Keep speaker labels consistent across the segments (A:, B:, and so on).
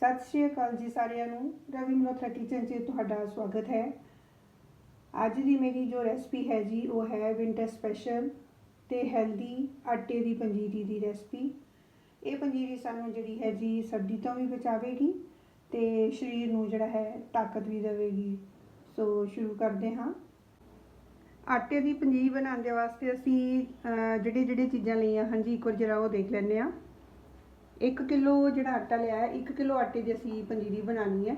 A: ਸਤਿ ਸ਼੍ਰੀ ਅਕਾਲ ਜੀ ਸਾਰਿਆਂ ਨੂੰ। ਰਵੀ ਮਲੋਥਰਾ ਕਿਚਨ 'ਚ ਤੁਹਾਡਾ ਸਵਾਗਤ ਹੈ। ਅੱਜ ਦੀ ਮੇਰੀ ਜੋ ਰੈਸਪੀ ਹੈ ਜੀ, ਉਹ ਹੈ ਵਿੰਟਰ ਸਪੈਸ਼ਲ ਤੇ ਹੈਲਦੀ ਆਟੇ ਦੀ ਪੰਜੀਰੀ ਦੀ ਰੈਸਪੀ ਇਹ ਪੰਜੀਰੀ ਸਾਨੂੰ ਜਿਹੜੀ ਹੈ ਜੀ ਸਰਦੀ ਤੋਂ ਵੀ ਬਚਾਵੇਗੀ ਤੇ ਸਰੀਰ ਨੂੰ ਜਿਹੜਾ ਹੈ ਤਾਕਤ ਵੀ ਦੇਵੇਗੀ। ਸੋ ਸ਼ੁਰੂ ਕਰਦੇ ਹਾਂ। ਆਟੇ ਦੀ ਪੰਜੀਰੀ ਬਣਾਉਣ ਦੇ ਵਾਸਤੇ ਅਸੀਂ ਜਿਹੜੇ ਜਿਹੜੇ ਚੀਜ਼ਾਂ ਲਈਆਂ ਹਾਂਜੀ ਇੱਕ ਵਾਰ ਜਰਾ ਉਹ ਦੇਖ ਲੈਂਦੇ ਹਾਂ। 1 ਕਿਲੋ ਜਿਹੜਾ ਆਟਾ ਲਿਆ ਹੈ 1 ਕਿਲੋ ਆਟੇ ਦੀ ਅਸੀਂ ਪੰਜੀਰੀ ਬਣਾਉਣੀ ਹੈ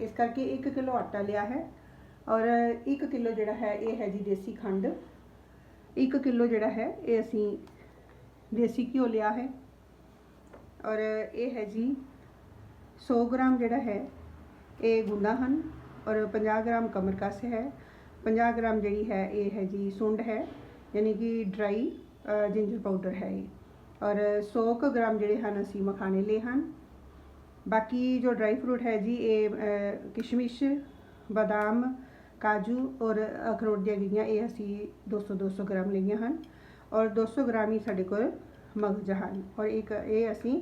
A: ਇਸ ਕਰਕੇ 1 ਕਿਲੋ ਆਟਾ ਲਿਆ ਹੈ ਔਰ 1 ਕਿਲੋ ਜਿਹੜਾ ਹੈ ਇਹ ਹੈ ਜੀ ਦੇਸੀ ਖੰਡ 1 ਕਿਲੋ ਜਿਹੜਾ ਹੈ ਇਹ ਅਸੀਂ ਦੇਸੀ ਘਿਓ ਲਿਆ ਹੈ ਔਰ ਇਹ ਹੈ ਜੀ 100 ਗ੍ਰਾਮ ਜਿਹੜਾ ਹੈ ਇਹ ਗੁੰਦਾ ਹਨ ਔਰ 50 ਗ੍ਰਾਮ ਕਮਰਕਸ ਹੈ 50 ਗ੍ਰਾਮ ਜਿਹੜੀ ਹੈ ਇਹ ਹੈ ਜੀ ਸੁੰਡ ਹੈ ਯਾਨੀ ਕਿ ਡਰਾਈ ਜਿੰਜਰ ਪਾਊਡਰ ਹੈ ਇਹ ਔਰ 100 ਕੁ ਗ੍ਰਾਮ ਜਿਹੜੇ ਹਨ ਅਸੀਂ ਮਖਾਣੇ ਲਏ ਹਨ। ਬਾਕੀ ਜੋ ਡਰਾਈ ਫਰੂਟ ਹੈ ਜੀ ਇਹ ਅ, ਕਿਸ਼ਮਿਸ਼ ਬਦਾਮ ਕਾਜੂ ਔਰ ਅਖਰੋਟ ਦੀਆਂ ਗਿਰੀਆਂ ਇਹ ਅਸੀਂ 200 200 ਗ੍ਰਾਮ ਲਈਆਂ ਹਨ। ਔਰ 200 ਗ੍ਰਾਮ ਹੀ ਸਾਡੇ ਕੋਲ ਮਗਜ ਹਨ। ਔਰ ਇੱਕ ਇਹ ਅਸੀਂ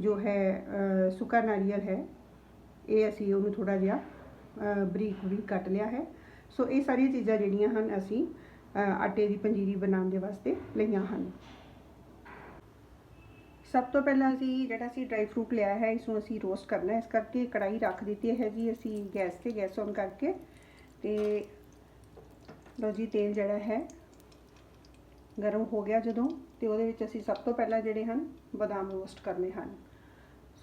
A: ਜੋ ਹੈ ਅ, ਸੁੱਕਾ ਨਾਰੀਅਲ ਹੈ ਇਹ ਅਸੀਂ ਉਹਨੂੰ ਥੋੜਾ ਜਿਹਾ ਅ, ਬਰੀਕ ਬਰੀਕ ਕੱਟ ਲਿਆ ਹੈ। ਸੋ ਇਹ ਸਾਰੀਆਂ ਚੀਜ਼ਾਂ ਜਿਹੜੀਆਂ ਹਨ ਅਸੀਂ ਅ, ਆਟੇ ਦੀ ਪੰਜੀਰੀ ਬਣਾਉਣ ਦੇ ਵਾਸਤੇ ਲਈਆਂ ਹਨ। ਸਭ ਤੋਂ ਪਹਿਲਾਂ ਅਸੀਂ ਜਿਹੜਾ ਅਸੀਂ ਡਰਾਈ ਫਰੂਟ ਲਿਆ ਹੈ ਇਸ ਨੂੰ ਅਸੀਂ ਰੋਸਟ ਕਰਨਾ ਹੈ। ਇਸ ਕਰਕੇ ਕੜਾਈ ਰੱਖ ਦਿੱਤੀ ਹੈ ਜੀ ਅਸੀਂ ਗੈਸ ਤੇ, ਗੈਸ ਔਨ ਕਰਕੇ। ਤੇ ਲਓ ਜੀ, ਤੇਲ ਜਿਹੜਾ ਹੈ ਗਰਮ ਹੋ ਗਿਆ ਜਦੋਂ, ਤੇ ਉਹਦੇ ਵਿੱਚ ਅਸੀਂ ਸਭ ਤੋਂ ਪਹਿਲਾਂ ਜਿਹੜੇ ਹਨ, ਬਦਾਮ ਰੋਸਟ ਕਰਨੇ ਹਨ।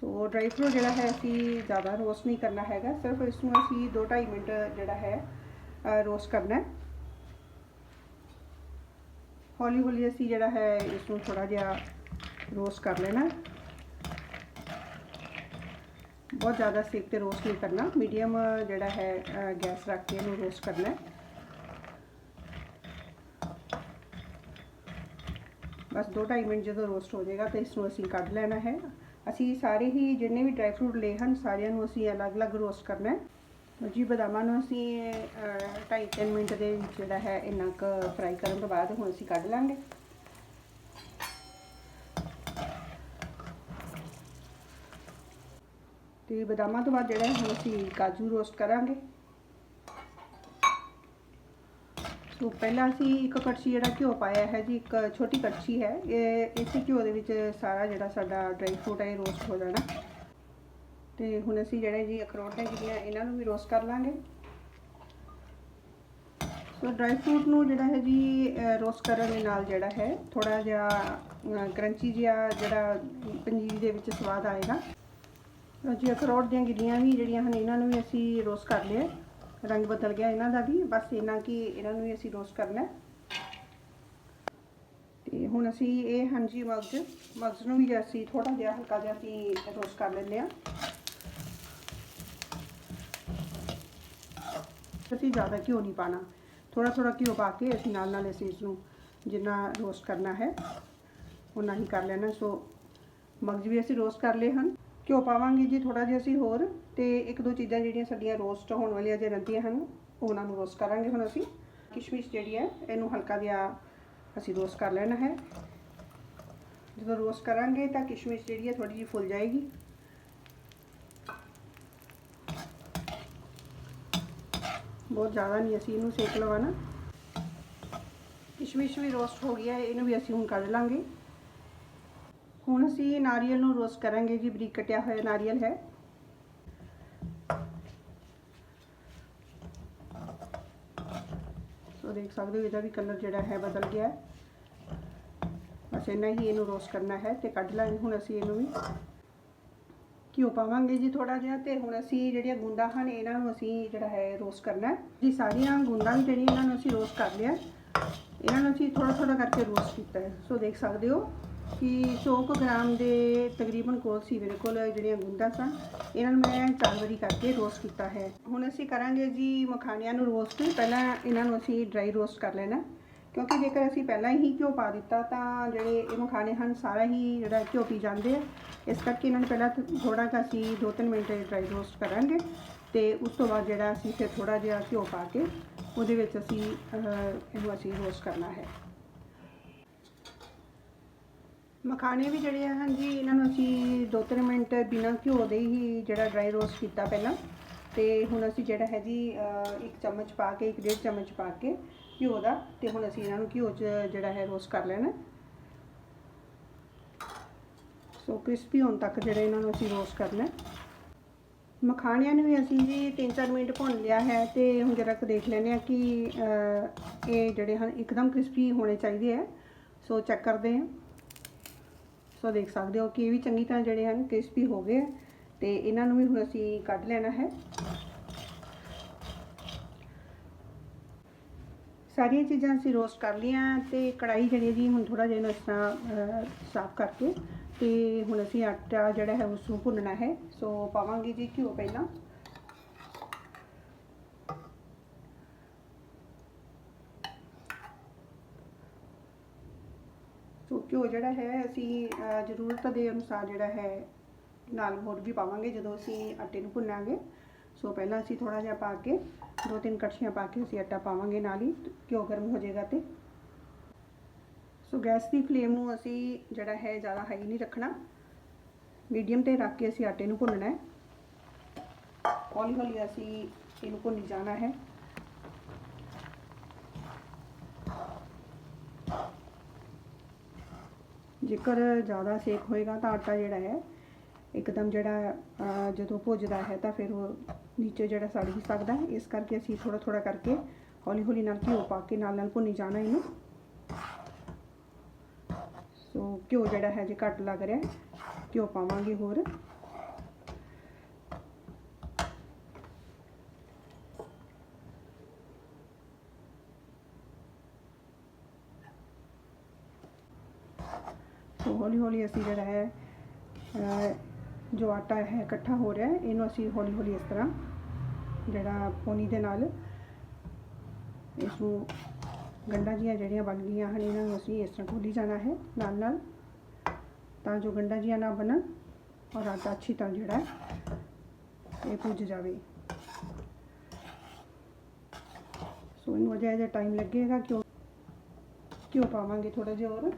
A: ਸੋ ਡਰਾਈ ਫਰੂਟ ਜਿਹੜਾ ਹੈ, ਅਸੀਂ ਜ਼ਿਆਦਾ ਰੋਸਟ ਨਹੀਂ ਕਰਨਾ ਹੈਗਾ, ਸਿਰਫ ਇਸ ਨੂੰ ਅਸੀਂ 2-2.5 ਮਿੰਟ ਜਿਹੜਾ ਹੈ ਰੋਸਟ ਕਰਨਾ ਹੈ। ਹੌਲੀ ਹੌਲੀ ਅਸੀਂ ਜਿਹੜਾ ਹੈ ਇਸ ਨੂੰ ਥੋੜਾ ਜਿਹਾ ਰੋਸਟ ਕਰ ਲੈਣਾ ਬਹੁਤ ਜ਼ਿਆਦਾ ਸੇਕ ਤੇ ਰੋਸਟ ਨਹੀਂ ਕਰਨਾ। ਮੀਡੀਅਮ ਜਿਹੜਾ ਹੈ ਗੈਸ ਰੱਖ ਕੇ ਇਹਨੂੰ ਰੋਸਟ ਕਰਨਾ ਹੈ। ਬਸ 2-2.5 ਮਿੰਟ ਜਦੋਂ ਰੋਸਟ ਹੋ ਜਾਏਗਾ ਤਾਂ ਇਸ ਨੂੰ ਅਸੀਂ ਕੱਢ ਲੈਣਾ ਹੈ। ਅਸੀਂ ਸਾਰੇ ਹੀ ਜਿੰਨੇ ਵੀ ਡਰਾਈ ਫਰੂਟ ਲਏ ਹਨ, ਸਾਰਿਆਂ ਨੂੰ ਅਸੀਂ ਅਲੱਗ-ਅਲੱਗ ਰੋਸਟ ਕਰਨਾ ਹੈ। ਜੀ, ਬਦਾਮਾਂ ਨੂੰ ਅਸੀਂ 2.5-3 ਮਿੰਟ ਦੇ ਜਿਹੜਾ ਹੈ, ਇੰਨਾ ਕੁ ਫਰਾਈ ਕਰਨ ਤੋਂ ਬਾਅਦ ਹੁਣ ਅਸੀਂ ਕੱਢ ਲਾਂਗੇ। ਤੇ ਬਦਾਮਾਂ ਤੋਂ ਬਾਅਦ ਜਿਹੜਾ ਹੁਣ ਅਸੀਂ ਕਾਜੂ ਰੋਸਟ ਕਰਾਂਗੇ। ਸੋ ਪਹਿਲਾਂ ਅਸੀਂ ਇੱਕ ਕੜਛੀ ਜਿਹੜਾ ਘਿਓ ਪਾਇਆ ਹੈ ਜੀ, ਇੱਕ ਛੋਟੀ ਕੜਛੀ ਹੈ। ਇਹ, ਇਸੇ ਘਿਓ ਦੇ ਵਿੱਚ ਸਾਰਾ ਜਿਹੜਾ ਸਾਡਾ ਡਰਾਈ ਫਰੂਟ ਹੈ, ਇਹ ਰੋਸਟ ਹੋ ਜਾਣਾ। ਤੇ ਹੁਣ ਅਸੀਂ ਜਿਹੜੇ ਜੀ ਅਖਰੋਟ ਹੈ, ਜਿਹੜੀਆਂ ਇਹਨਾਂ ਨੂੰ ਵੀ ਰੋਸਟ ਕਰ ਲਾਂਗੇ। ਸੋ ਡਰਾਈ ਫਰੂਟ ਨੂੰ ਜਿਹੜਾ ਹੈ ਜੀ ਰੋਸਟ ਕਰਨ ਦੇ ਨਾਲ ਜਿਹੜਾ ਹੈ ਥੋੜਾ ਜਿਹਾ ਕਰੰਚੀ ਜਿਹਾ ਜਿਹੜਾ ਪੰਜੀਰੀ ਦੇ ਵਿੱਚ ਸਵਾਦ ਆਏਗਾ। ਜੀ ਅਖਰੋਟ ਦੀਆਂ ਗਿੱਲੀਆਂ ਵੀ ਜਿਹੜੀਆਂ ਹਨ, ਇਹਨਾਂ ਨੂੰ ਵੀ ਅਸੀਂ ਰੋਸਟ ਕਰ ਲਿਆ ਰੰਗ ਬਦਲ ਗਿਆ ਇਹਨਾਂ ਦਾ ਵੀ, ਬਸ ਇਹਨਾਂ ਕੀ ਇਹਨਾਂ ਨੂੰ ਵੀ ਅਸੀਂ ਰੋਸਟ ਕਰਨਾ ਹੈ। ਤੇ ਹੁਣ ਅਸੀਂ ਇਹ ਹਾਂਜੀ ਮਗਜ ਮਗਜ ਨੂੰ ਵੀ ਅਸੀਂ ਥੋੜਾ ਜਿਹਾ ਹਲਕਾ ਜਿਹਾ ਅਸੀਂ ਰੋਸਟ ਕਰ ਲੈਂਦੇ ਆ ਅਸੀਂ ਜ਼ਿਆਦਾ ਘਿਓ ਨਹੀਂ ਪਾਣਾ ਥੋੜਾ ਥੋੜਾ ਘਿਓ ਪਾ ਕੇ ਅਸੀਂ ਨਾਲ ਨਾਲ ਅਸੀਂ ਇਸ ਨੂੰ ਜਿੰਨਾ ਰੋਸਟ ਕਰਨਾ ਹੈ ਉਨਾ ਹੀ ਕਰ ਲੈਣਾ। ਸੋ ਮਗਜ ਵੀ ਅਸੀਂ ਰੋਸਟ ਕਰ ਲਏ ਹਨ। ਘਿਓ ਪਾਵਾਂਗੇ ਜੀ ਥੋੜਾ ਜਿਹਾ ਅਸੀਂ ਹੋਰ ਤੇ ਇੱਕ ਦੋ ਚੀਜ਼ਾਂ ਜਿਹੜੀਆਂ ਸਾਡੀਆਂ ਰੋਸਟ ਹੋਣ ਵਾਲੀਆਂ ਜੇ ਰਹਿੰਦੀਆਂ ਹਨ, ਉਹਨਾਂ ਨੂੰ ਰੋਸਟ ਕਰਾਂਗੇ ਹੁਣ ਅਸੀਂ। ਕਿਸ਼ਮਿਸ਼ ਜਿਹੜੀ ਹੈ, ਇਹਨੂੰ ਹਲਕਾ ਜਿਹਾ ਅਸੀਂ ਰੋਸਟ ਕਰ ਲੈਣਾ ਹੈ। ਜਦੋਂ ਰੋਸਟ ਕਰਾਂਗੇ ਤਾਂ ਕਿਸ਼ਮਿਸ਼ ਜਿਹੜੀ ਹੈ ਥੋੜੀ ਜਿਹੀ ਫੁੱਲ ਜਾਏਗੀ। ਬਹੁਤ ਜ਼ਿਆਦਾ ਨਹੀਂ ਅਸੀਂ ਇਹਨੂੰ ਸੇਕ ਲਵਾਣਾ ਕਿਸ਼ਮਿਸ਼ ਵੀ ਰੋਸਟ ਹੋ ਗਿਆ ਹੈ, ਇਹਨੂੰ ਵੀ ਅਸੀਂ ਹੁਣ ਕੱਢ ਲਾਂਗੇ। ਹੁਣ ਅਸੀਂ ਨਾਰੀਅਲ ਨੂੰ ਰੋਸਟ ਕਰਾਂਗੇ ਜੀ, ਬਰੀਕ ਕਟਿਆ ਹੋਇਆ ਨਾਰੀਅਲ ਹੈ। ਸੋ ਦੇਖ ਸਕਦੇ ਹੋ, ਇਹਦਾ ਵੀ ਕਲਰ ਜਿਹੜਾ ਹੈ ਬਦਲ ਗਿਆ। ਹੈ ਬਸ ਇੰਨਾ ਹੀ ਇਹਨੂੰ ਰੋਸਟ ਕਰਨਾ ਹੈ ਤੇ ਕੱਢ ਲਾਂਗੇ। ਹੁਣ ਅਸੀਂ ਇਹਨੂੰ ਵੀ ਘਿਓ ਪਾਵਾਂਗੇ ਜੀ ਥੋੜਾ ਜਿਹਾ ਤੇ ਹੁਣ ਅਸੀਂ ਜਿਹੜੀਆਂ ਗੁੰਦਾਂ ਹਨ, ਇਹਨਾਂ ਨੂੰ ਅਸੀਂ ਜਿਹੜਾ ਹੈ ਰੋਸਟ ਕਰਨਾ ਹੈ। ਜੀ, ਸਾਰੀਆਂ ਗੁੰਦਾਂ ਵੀ ਜਿਹੜੀਆਂ ਇਹਨਾਂ ਨੂੰ ਅਸੀਂ ਰੋਸਟ ਕਰ ਲਿਆ। ਇਹਨਾਂ ਨੂੰ ਅਸੀਂ ਥੋੜਾ ਥੋੜਾ ਕਰਕੇ ਰੋਸਟ ਕੀਤਾ ਹੈ। ਸੋ ਦੇਖ ਸਕਦੇ ਹੋ ਕਿ 100 ਕੁ ਗ੍ਰਾਮ ਦੇ ਤਕਰੀਬਨ ਕੋਲ ਸੀ ਮੇਰੇ ਕੋਲ ਜਿਹੜੀਆਂ ਗੁੰਦਾਂ ਸਨ ਇਹਨਾਂ ਨੂੰ ਮੈਂ ਚਾਰ ਵਾਰੀ ਕਰਕੇ ਰੋਸਟ ਕੀਤਾ ਹੈ। ਹੁਣ ਅਸੀਂ ਕਰਾਂਗੇ ਜੀ ਮਖਾਣਿਆਂ ਨੂੰ ਰੋਸਟ ਪਹਿਲਾਂ ਇਹਨਾਂ ਨੂੰ ਅਸੀਂ ਡਰਾਈ ਰੋਸਟ ਕਰ ਲੈਣਾ। ਕਿਉਂਕਿ ਜੇਕਰ ਅਸੀਂ ਪਹਿਲਾਂ ਹੀ ਘਿਓ ਪਾ ਦਿੱਤਾ ਤਾਂ ਜਿਹੜੇ ਇਹ ਮਖਾਣੇ ਹਨ, ਸਾਰਾ ਹੀ ਜਿਹੜਾ ਘਿਓ ਪੀ ਜਾਂਦੇ ਆ। ਇਸ ਕਰਕੇ ਇਹਨਾਂ ਨੂੰ ਪਹਿਲਾਂ ਥੋੜਾ ਜਿਹਾ ਅਸੀਂ 2-3 ਮਿੰਟ ਡਰਾਈ ਰੋਸਟ ਕਰਾਂਗੇ। ਤੇ ਉਸ ਤੋਂ ਬਾਅਦ ਜਿਹੜਾ ਅਸੀਂ ਫਿਰ ਥੋੜਾ ਜਿਹਾ ਘਿਓ ਪਾ ਕੇ ਉਹਦੇ ਵਿੱਚ ਅਸੀਂ ਇਹਨੂੰ ਅਸੀਂ ਰੋਸਟ ਕਰਨਾ ਹੈ। ਮਖਾਣੇ ਵੀ ਜਿਹੜੇ ਆ, ਹਾਂਜੀ, ਇਹਨਾਂ ਨੂੰ ਅਸੀਂ 2-3 ਮਿੰਟ ਬਿਨਾਂ ਘਿਓ ਦੇ ਹੀ ਜਿਹੜਾ ਡਰਾਈ ਰੋਸਟ ਕੀਤਾ ਪਹਿਲਾਂ। ਤੇ ਹੁਣ ਅਸੀਂ ਜਿਹੜਾ ਹੈ ਜੀ ਇੱਕ ਚਮਚ ਪਾ ਕੇ, ਇੱਕ ਡੇਢ ਚਮਚ ਪਾ ਕੇ ਘਿਓ ਦਾ, ਤੇ ਹੁਣ ਅਸੀਂ ਇਹਨਾਂ ਨੂੰ ਘਿਓ 'ਚ ਜਿਹੜਾ ਹੈ ਰੋਸਟ ਕਰ ਲੈਣਾ। ਸੋ ਕ੍ਰਿਸਪੀ ਹੋਣ ਤੱਕ ਜਿਹੜਾ ਇਹਨਾਂ ਨੂੰ ਅਸੀਂ ਰੋਸਟ ਕਰਨਾ ਮਖਾਣਿਆਂ ਨੂੰ ਵੀ ਅਸੀਂ ਜੀ 3-4 ਮਿੰਟ ਭੁੰਨ ਲਿਆ ਹੈ, ਤੇ ਹੁਣ ਜਰਾ ਕੁ ਦੇਖ ਲੈਂਦੇ ਆ ਕਿ ਇਹ ਜਿਹੜੇ ਹਨ, ਇੱਕਦਮ ਕ੍ਰਿਸਪੀ ਹੋਣੇ ਚਾਹੀਦੇ ਆ। ਸੋ ਚੈੱਕ ਕਰਦੇ ਹਾਂ। ਸੋ ਦੇਖ ਸਕਦੇ ਹੋ ਕਿ ਇਹ ਵੀ ਚੰਗੀ ਤਰ੍ਹਾਂ ਜਿਹੜੇ ਹਨ ਕ੍ਰਿਸਪੀ ਹੋ ਗਏ ਆ ਤੇ ਇਹਨਾਂ ਨੂੰ ਵੀ ਹੁਣ ਅਸੀਂ ਕੱਢ ਲੈਣਾ ਹੈ। ਸਾਰੀਆਂ ਚੀਜ਼ਾਂ ਅਸੀਂ ਰੋਸਟ ਕਰ ਲਈਆਂ ਤੇ ਕੜਾਈ ਜਿਹੜੀ ਹੈ ਜੀ ਹੁਣ ਥੋੜਾ ਜਿਹਾ ਇਸ ਤਰ੍ਹਾਂ ਸਾਫ਼ ਕਰਕੇ ਤੇ ਹੁਣ ਅਸੀਂ ਆਟਾ ਜਿਹੜਾ ਹੈ ਉਸ ਨੂੰ ਭੁੰਨਣਾ ਹੈ। ਸੋ ਪਾਵਾਂਗੇ ਜੀ ਘਿਓ ਪਹਿਲਾਂ ਸੋ ਘਿਓ ਜਿਹੜਾ ਹੈ, ਅਸੀਂ ਜ਼ਰੂਰਤ ਦੇ ਅਨੁਸਾਰ ਜਿਹੜਾ ਹੈ, ਨਾਲ ਹੋਰ ਵੀ ਪਾਵਾਂਗੇ ਜਦੋਂ ਅਸੀਂ ਆਟੇ ਨੂੰ ਭੁੰਨਾਂਗੇ। ਸੋ ਪਹਿਲਾਂ ਅਸੀਂ ਥੋੜਾ ਜਿਹਾ ਪਾ ਕੇ ਦੋ ਤਿੰਨ ਕੜਛੀਆਂ ਪਾ ਕੇ ਅਸੀਂ ਆਟਾ ਪਾਵਾਂਗੇ ਨਾਲ ਹੀ, ਘਿਓ ਗਰਮ ਹੋ ਜਾਏਗਾ ਤੇ। ਸੋ ਗੈਸ ਦੀ ਫਲੇਮ ਨੂੰ ਅਸੀਂ ਜਿਹੜਾ ਹੈ, ਜ਼ਿਆਦਾ ਹਾਈ ਨਹੀਂ ਰੱਖਣਾ। ਮੀਡੀਅਮ ਤੇ ਰੱਖ ਕੇ ਅਸੀਂ ਆਟੇ ਨੂੰ ਭੁੰਨਣਾ ਹੈ। ਹੌਲੀ ਹੌਲੀ ਅਸੀਂ ਇਹਨੂੰ ਭੁੰਨੀ ਜਾਣਾ ਹੈ। ਜੇਕਰ ਜ਼ਿਆਦਾ ਸੇਕ ਹੋਏਗਾ ਤਾਂ ਆਟਾ ਜਿਹੜਾ ਹੈ, ਇੱਕਦਮ ਜਿਹੜਾ ਜਦੋਂ ਭੁੱਜਦਾ ਹੈ ਤਾਂ ਫਿਰ ਉਹ ਨੀਚੇ ਜਿਹੜਾ ਸੜ ਵੀ ਸਕਦਾ ਹੈ। ਇਸ ਕਰਕੇ ਅਸੀਂ ਥੋੜਾ ਥੋੜਾ ਕਰਕੇ ਹੌਲੀ ਹੌਲੀ ਨਾਲ ਘਿਓ ਪਾ ਕੇ ਨਾਲ ਨਾਲ ਭੁੰਨੀ ਜਾਣਾ ਇਹਨੂੰ। ਸੋ ਘਿਓ ਜਿਹੜਾ ਹੈ ਜੇ ਘੱਟ ਲੱਗ ਰਿਹਾ, ਘਿਓ ਪਾਵਾਂਗੇ ਹੋਰ। ਸੋ ਹੌਲੀ ਹੌਲੀ ਅਸੀਂ ਜਿਹੜਾ ਹੈ ਅਹ, ਜੋ ਆਟਾ ਹੈ ਇਕੱਠਾ ਹੋ ਰਿਹਾ ਹੈ ਇਹਨੂੰ ਅਸੀਂ ਹੌਲੀ ਹੌਲੀ ਇਸ ਤਰ੍ਹਾਂ ਜਿਹੜਾ ਪੋਨੀ ਦੇ ਨਾਲ ਇਸ ਨੂੰ ਗੰਢਾਂ ਜੀਆਂ ਜਿਹੜੀਆਂ ਬਣ ਗਈਆਂ ਹਨ ਇਹਨਾਂ ਨੂੰ ਅਸੀਂ ਇਸ ਤਰ੍ਹਾਂ ਖੋਲੀ ਜਾਣਾ ਹੈ ਨਾਲ ਨਾਲ ਤਾਂ ਜੋ ਗੰਢਾਂ ਜੀਆਂ ਨਾ ਬਣਨ ਔਰ ਆਟਾ ਅੱਛੀ ਤਰ੍ਹਾਂ ਜਿਹੜਾ ਹੈ ਇਹ ਭੁੱਜ ਜਾਵੇ ਸੋ ਇਹਨੂੰ ਅਜੇ ਅਜੇ ਟਾਈਮ ਲੱਗੇਗਾ ਕਿਉਂ ਕਿਉਂ ਪਾਵਾਂਗੇ ਥੋੜਾ ਜਿਹਾ ਹੋਰ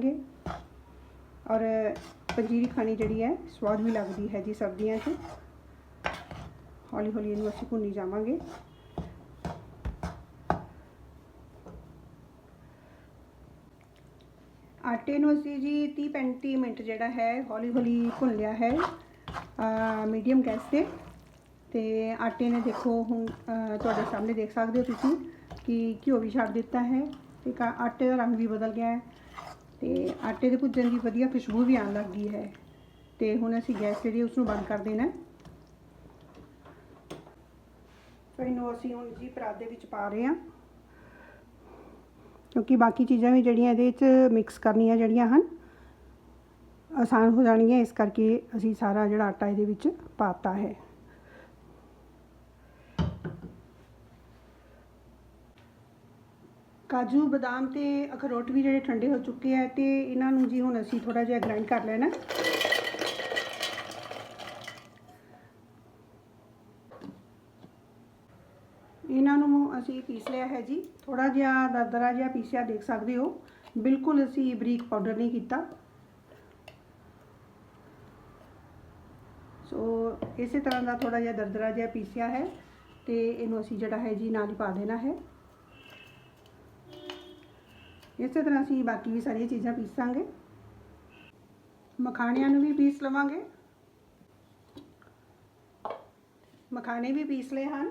A: ਖਾਣਗੇ ਔਰ ਪੰਜੀਰੀ ਖਾਣੀ ਜਿਹੜੀ ਹੈ ਸਵਾਦ ਵੀ ਲੱਗਦੀ ਹੈ ਜੀ ਸਰਦੀਆਂ 'ਚ। ਹੌਲੀ ਹੌਲੀ ਇਹਨੂੰ ਅਸੀਂ ਭੁੰਨੀ ਜਾਵਾਂਗੇ। ਆਟੇ ਨੂੰ ਅਸੀਂ ਜੀ 30 35 ਮਿੰਟ ਜਿਹੜਾ ਹੈ ਹੌਲੀ ਹੌਲੀ ਭੁੰਨ ਲਿਆ ਹੈ ਮੀਡੀਅਮ ਗੈਸ ਤੇ। ਤੇ ਆਟੇ ਨੇ ਦੇਖੋ ਹੁਣ ਅਹ, ਤੁਹਾਡੇ ਸਾਹਮਣੇ ਦੇਖ ਸਕਦੇ ਹੋ ਤੁਸੀਂ ਕਿ ਘਿਓ ਵੀ ਛੱਡ ਦਿੱਤਾ ਹੈ। ਤੇ ਕਾ- ਆਟੇ ਦਾ ਰੰਗ ਵੀ ਬਦਲ ਗਿਆ ਹੈ। ਤੇ ਆਟੇ ਦੇ ਭੁੱਜਣ ਦੀ ਵਧੀਆ ਖੁਸ਼ਬੂ ਵੀ ਆਉਣ ਲੱਗ ਗਈ ਹੈ। ਤੇ ਹੁਣ ਅਸੀਂ ਗੈਸ ਜਿਹੜੀ ਉਸ ਨੂੰ ਬੰਦ ਕਰ ਦੇਣਾ ਸੋ ਇਹਨੂੰ ਅਸੀਂ ਹੁਣ ਜੀ ਪਰਾਤ ਦੇ ਵਿੱਚ ਪਾ ਰਹੇ ਹਾਂ। ਕਿਉਂਕਿ ਬਾਕੀ ਚੀਜ਼ਾਂ ਵੀ ਜਿਹੜੀਆਂ ਇਹਦੇ ਵਿੱਚ ਮਿਕਸ ਕਰਨੀਆਂ ਜਿਹੜੀਆਂ ਹਨ, ਆਸਾਨ ਹੋ ਜਾਣਗੀਆਂ, ਇਸ ਕਰਕੇ ਅਸੀਂ ਸਾਰਾ ਜਿਹੜਾ ਆਟਾ ਇਹਦੇ ਵਿੱਚ ਪਾਤਾ ਹੈ। ਕਾਜੂ, ਬਦਾਮ ਤੇ ਅਖਰੋਟ ਵੀ ਜਿਹੜੇ ਠੰਡੇ ਹੋ ਚੁੱਕੇ ਆ ਤੇ ਇਹਨਾਂ ਨੂੰ ਜੀ ਹੁਣ ਅਸੀਂ ਥੋੜਾ ਜਿਹਾ ਗ੍ਰਾਈਂਡ ਕਰ ਲੈਣਾ। ਇਹਨਾਂ ਨੂੰ ਅਸੀਂ ਪੀਸ ਲਿਆ ਹੈ ਜੀ। ਥੋੜਾ ਜਿਹਾ ਦਰਦਰਾ ਜਿਹਾ ਪੀਸਿਆ ਦੇਖ ਸਕਦੇ ਹੋ। ਬਿਲਕੁਲ ਅਸੀਂ ਬਰੀਕ ਪਾਊਡਰ ਨਹੀਂ ਕੀਤਾ। ਸੋ ਇਸੇ ਤਰ੍ਹਾਂ ਦਾ ਥੋੜਾ ਜਿਹਾ ਦਰਦਰਾ ਜਿਹਾ ਪੀਸਿਆ ਹੈ ਤੇ ਇਹਨੂੰ ਅਸੀਂ ਜਿਹੜਾ ਹੈ ਜੀ ਨਾਲ ਹੀ ਪਾ ਦੇਣਾ ਹੈ। ਇਸੇ ਤਰ੍ਹਾਂ ਅਸੀਂ ਬਾਕੀ ਵੀ ਸਾਰੀਆਂ ਚੀਜ਼ਾਂ ਪੀਸਾਂਗੇ ਮਖਾਣਿਆਂ ਨੂੰ ਵੀ ਪੀਸ ਲਵਾਂਗੇ। ਮਖਾਣੇ ਵੀ ਪੀਸ ਲਏ ਹਨ।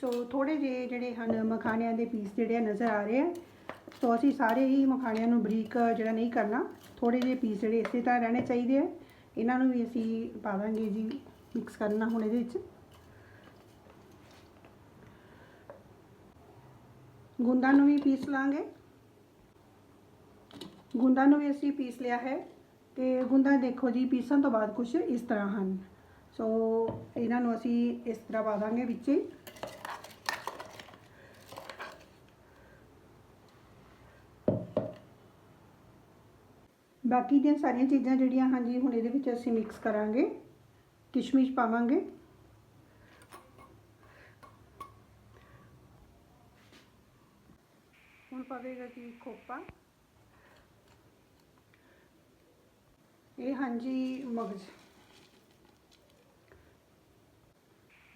A: ਸੋ ਥੋੜੇ ਜਿਹੇ ਜਿਹੜੇ ਹਨ ਮਖਾਣਿਆਂ ਦੇ ਪੀਸ ਜਿਹੜੇ ਆ ਨਜ਼ਰ ਆ ਰਹੇ ਆ। ਸੋ ਅਸੀਂ ਸਾਰੇ ਹੀ ਮਖਾਣਿਆਂ ਨੂੰ ਬਰੀਕ ਜਿਹੜਾ ਨਹੀਂ ਕਰਨਾ ਥੋੜੇ ਜਿਹੇ ਪੀਸ ਜਿਹੜੇ ਇਸੇ ਤਰ੍ਹਾਂ ਰਹਿਣੇ ਚਾਹੀਦੇ ਆ। ਇਹਨਾਂ ਨੂੰ ਵੀ ਅਸੀਂ ਪਾ ਦਾਂਗੇ ਜੀ, ਮਿਕਸ ਕਰਨਾ ਹੁਣ ਇਹਦੇ ਵਿੱਚ। ਗੁੰਦਾਂ ਨੂੰ ਵੀ ਪੀਸ ਲਾਂਗੇ। गूंदा भी असी पीस लिया है तो गूंदा देखो जी पीसन तो बाद कुछ इस तरह हैं सो इन असी इस तरह पा देंगे बिच बाकी दारिया चीज़ा जीडिया हाँ जी हूँ ये असं मिक्स करा किशमिश पावे हूँ पवेगा जी खोपा ਇਹ ਹਾਂਜੀ ਮਗਜ਼।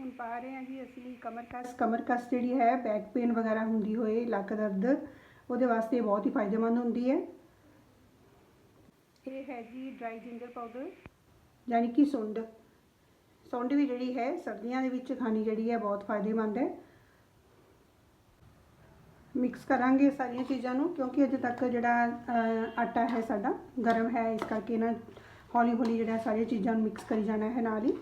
A: ਹੁਣ ਪਾ ਰਹੇ ਹਾਂ ਜੀ ਅਸੀਂ ਕਮਰ ਕਸ। ਕਮਰ ਕਸ ਜਿਹੜੀ ਹੈ ਬੈਕ ਪੇਨ ਵਗੈਰਾ ਹੁੰਦੀ ਹੋਏ, ਲੱਕ ਦਰਦ, ਉਹਦੇ ਵਾਸਤੇ ਬਹੁਤ ਹੀ ਫਾਇਦੇਮੰਦ ਹੁੰਦੀ ਹੈ। ਇਹ ਹੈ ਜੀ ਡਰਾਈ ਜਿੰਜਰ ਪਾਊਡਰ ਯਾਨੀ ਕਿ ਸੁੰਡ। ਸੁੰਡ ਵੀ ਜਿਹੜੀ ਹੈ, ਸਰਦੀਆਂ ਦੇ ਵਿੱਚ ਖਾਣੀ ਜਿਹੜੀ ਹੈ, ਬਹੁਤ ਫਾਇਦੇਮੰਦ ਹੈ। ਮਿਕਸ ਕਰਾਂਗੇ ਸਾਰੀਆਂ ਚੀਜ਼ਾਂ ਨੂੰ, ਕਿਉਂਕਿ ਅਜੇ ਤੱਕ ਜਿਹੜਾ ਆਟਾ ਹੈ ਸਾਡਾ, ਗਰਮ ਹੈ, ਇਸ ਕਰਕੇ ਨਾ ਹੌਲੀ ਹੌਲੀ ਜਿਹੜਾ ਸਾਰੀਆਂ ਚੀਜ਼ਾਂ ਨੂੰ ਮਿਕਸ ਕਰੀ ਜਾਣਾ ਹੈ ਨਾਲ ਹੀ।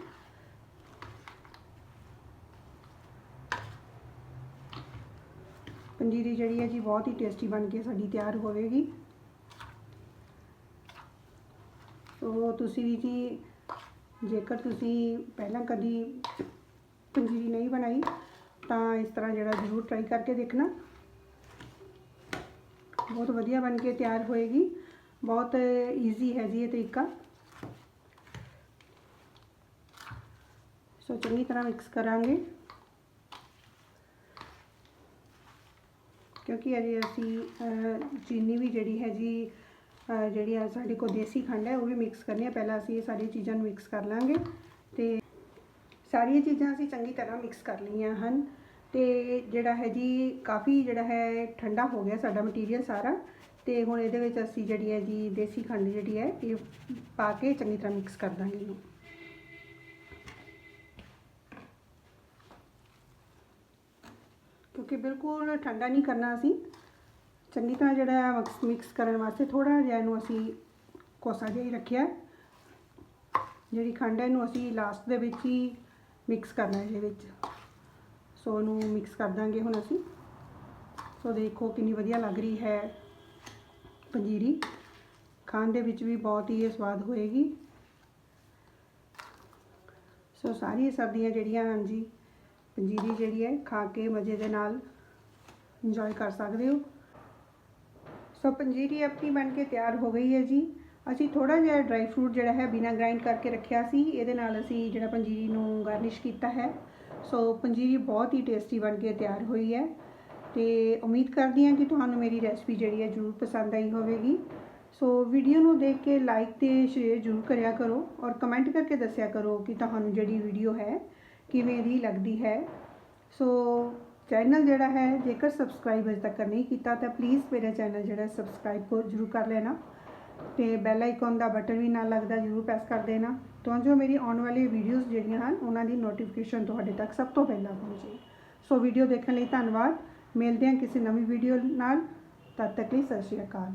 A: ਪੰਜੀਰੀ ਜਿਹੜੀ ਹੈ ਜੀ, ਬਹੁਤ ਹੀ ਟੇਸਟੀ ਬਣ ਕੇ ਸਾਡੀ ਤਿਆਰ ਹੋਵੇਗੀ। ਸੋ ਤੁਸੀਂ ਵੀ ਜੀ, ਜੇਕਰ ਤੁਸੀਂ ਪਹਿਲਾਂ ਕਦੀ ਪੰਜੀਰੀ ਨਹੀਂ ਬਣਾਈ, ਤਾਂ ਇਸ ਤਰ੍ਹਾਂ ਜਿਹੜਾ ਜ਼ਰੂਰ ਟਰਾਈ ਕਰਕੇ ਦੇਖਣਾ। ਬਹੁਤ ਵਧੀਆ ਬਣ ਕੇ ਤਿਆਰ ਹੋਏਗੀ। ਬਹੁਤ ਈਜ਼ੀ ਹੈ ਜੀ ਇਹ ਤਰੀਕਾ। ਸੋ ਚੰਗੀ ਤਰ੍ਹਾਂ ਮਿਕਸ ਕਰਾਂਗੇ। ਕਿਉਂਕਿ ਅਜੇ ਅਸੀਂ ਚੀਨੀ ਵੀ ਜਿਹੜੀ ਹੈ ਜੀ ਜਿਹੜੀ ਆ ਸਾਡੇ ਕੋਲ ਦੇਸੀ ਖੰਡ ਹੈ, ਉਹ ਵੀ ਮਿਕਸ ਕਰਨੀ ਹੈ। ਪਹਿਲਾਂ ਅਸੀਂ ਇਹ ਸਾਰੀਆਂ ਚੀਜ਼ਾਂ ਨੂੰ ਮਿਕਸ ਕਰ ਲਾਂਗੇ ਤੇ ਸਾਰੀਆਂ ਚੀਜ਼ਾਂ ਅਸੀਂ ਚੰਗੀ ਤਰ੍ਹਾਂ ਮਿਕਸ ਕਰ ਲਈਆਂ ਹਨ। ਤੇ ਜਿਹੜਾ ਹੈ ਜੀ, ਕਾਫੀ ਜਿਹੜਾ ਹੈ ਠੰਡਾ ਹੋ ਗਿਆ ਸਾਡਾ ਮਟੀਰੀਅਲ ਸਾਰਾ। ਤੇ ਹੁਣ ਇਹਦੇ ਵਿੱਚ ਅਸੀਂ ਜਿਹੜੀ ਹੈ ਜੀ, ਦੇਸੀ ਖੰਡ ਜਿਹੜੀ ਹੈ, ਇਹ ਪਾ ਕੇ ਚੰਗੀ ਤਰ੍ਹਾਂ ਮਿਕਸ ਕਰ ਦਾਂਗੇ ਇਹਨੂੰ। ਕਿਉਂਕਿ ਬਿਲਕੁਲ ਠੰਡਾ ਨਹੀਂ ਕਰਨਾ ਅਸੀਂ। ਚੰਗੀ ਤਰ੍ਹਾਂ ਜਿਹੜਾ ਮਿਕਸ ਮਿਕਸ ਕਰਨ ਵਾਸਤੇ ਥੋੜਾ ਜਿਹਾ ਇਹਨੂੰ ਅਸੀਂ ਕੋਸਾ ਜਿਹਾ ਹੀ ਰੱਖਿਆ। ਜਿਹੜੀ ਖੰਡ ਹੈ ਇਹਨੂੰ ਅਸੀਂ ਲਾਸਟ ਦੇ ਵਿੱਚ ਹੀ ਮਿਕਸ ਕਰਨਾ ਇਹਦੇ ਵਿੱਚ। ਸੋ ਇਹਨੂੰ ਮਿਕਸ ਕਰ ਦਾਂਗੇ ਹੁਣ ਅਸੀਂ। ਸੋ ਦੇਖੋ ਕਿੰਨੀ ਵਧੀਆ ਲੱਗ ਰਹੀ ਹੈ ਪੰਜੀਰੀ। ਖਾਣ ਦੇ ਵਿੱਚ ਵੀ ਬਹੁਤ ਹੀ ਇਹ ਸਵਾਦ ਹੋਏਗੀ। ਸੋ ਸਾਰੀਆਂ ਸਬਜ਼ੀਆਂ ਜਿਹੜੀਆਂ ਹਨ ਜੀ ਪੰਜੀਰੀ ਜਿਹੜੀ ਹੈ, ਖਾ ਕੇ ਮਜ਼ੇ ਦੇ ਨਾਲ ਇੰਜੋਏ ਕਰ ਸਕਦੇ ਹੋ। ਸੋ ਪੰਜੀਰੀ ਆਪਣੀ ਬਣ ਕੇ ਤਿਆਰ ਹੋ ਗਈ ਹੈ ਜੀ। ਅਸੀਂ ਥੋੜਾ ਜਿਹਾ ਡਰਾਈ ਫਰੂਟ ਜਿਹੜਾ ਹੈ, ਬਿਨਾ ਗ੍ਰਾਈਂਡ ਕਰਕੇ ਰੱਖਿਆ ਸੀ। ਇਹਦੇ ਨਾਲ ਅਸੀਂ ਜਿਹੜਾ ਪੰਜੀਰੀ ਨੂੰ ਗਾਰਨਿਸ਼ ਕੀਤਾ ਹੈ। ਸੋ ਪੰਜੀਰੀ ਬਹੁਤ ਹੀ ਟੇਸਟੀ ਬਣ ਕੇ ਤਿਆਰ ਹੋਈ ਹੈ ਤੇ ਉਮੀਦ ਕਰਦੀ ਹਾਂ ਕਿ ਤੁਹਾਨੂੰ ਮੇਰੀ ਰੈਸਪੀ ਜਿਹੜੀ ਹੈ ਜ਼ਰੂਰ ਪਸੰਦ ਆਈ ਹੋਵੇਗੀ। ਸੋ ਵੀਡੀਓ ਨੂੰ ਦੇਖ ਕੇ ਲਾਈਕ ਤੇ ਸ਼ੇਅਰ ਜ਼ਰੂਰ ਕਰਿਆ ਕਰੋ ਔਰ ਕਮੈਂਟ ਕਰਕੇ ਦੱਸਿਆ ਕਰੋ ਕਿ ਤੁਹਾਨੂੰ ਜਿਹੜੀ ਵੀਡੀਓ ਹੈ ਕਿਵੇਂ ਦੀ ਲੱਗਦੀ ਹੈ। ਸੋ ਚੈਨਲ ਜਿਹੜਾ ਹੈ ਜੇਕਰ ਸਬਸਕ੍ਰਾਈਬ ਅਜੇ ਤੱਕ ਨਹੀਂ ਕੀਤਾ ਤਾਂ ਪਲੀਜ਼ ਮੇਰਾ ਚੈਨਲ ਜਿਹੜਾ ਸਬਸਕ੍ਰਾਈਬ ਕੋ ਜ਼ਰੂਰ ਕਰ ਲੈਣਾ। ਤੇ ਬੈਲ ਆਈਕਨ ਦਾ ਬਟਨ ਵੀ ਨਾਲ ਲੱਗਦਾ, ਜ਼ਰੂਰ ਪ੍ਰੈਸ ਕਰ ਦੇਣਾ। ਤਾਂ ਜੋ ਮੇਰੀ ਆਉਣ ਵਾਲੀ ਵੀਡੀਓਜ਼ ਜਿਹੜੀਆਂ ਹਨ, ਉਹਨਾਂ ਦੀ ਨੋਟੀਫਿਕੇਸ਼ਨ ਤੁਹਾਡੇ ਤੱਕ ਸਭ ਤੋਂ ਪਹਿਲਾਂ ਪਹੁੰਚੇ। ਸੋ ਵੀਡੀਓ ਦੇਖਣ ਲਈ ਧੰਨਵਾਦ। ਮਿਲਦੇ ਹਾਂ ਕਿਸੇ ਨਵੀਂ ਵੀਡੀਓ ਨਾਲ। ਤਦ ਤੱਕ ਲਈ ਸਤਿ ਸ਼੍ਰੀ ਅਕਾਲ।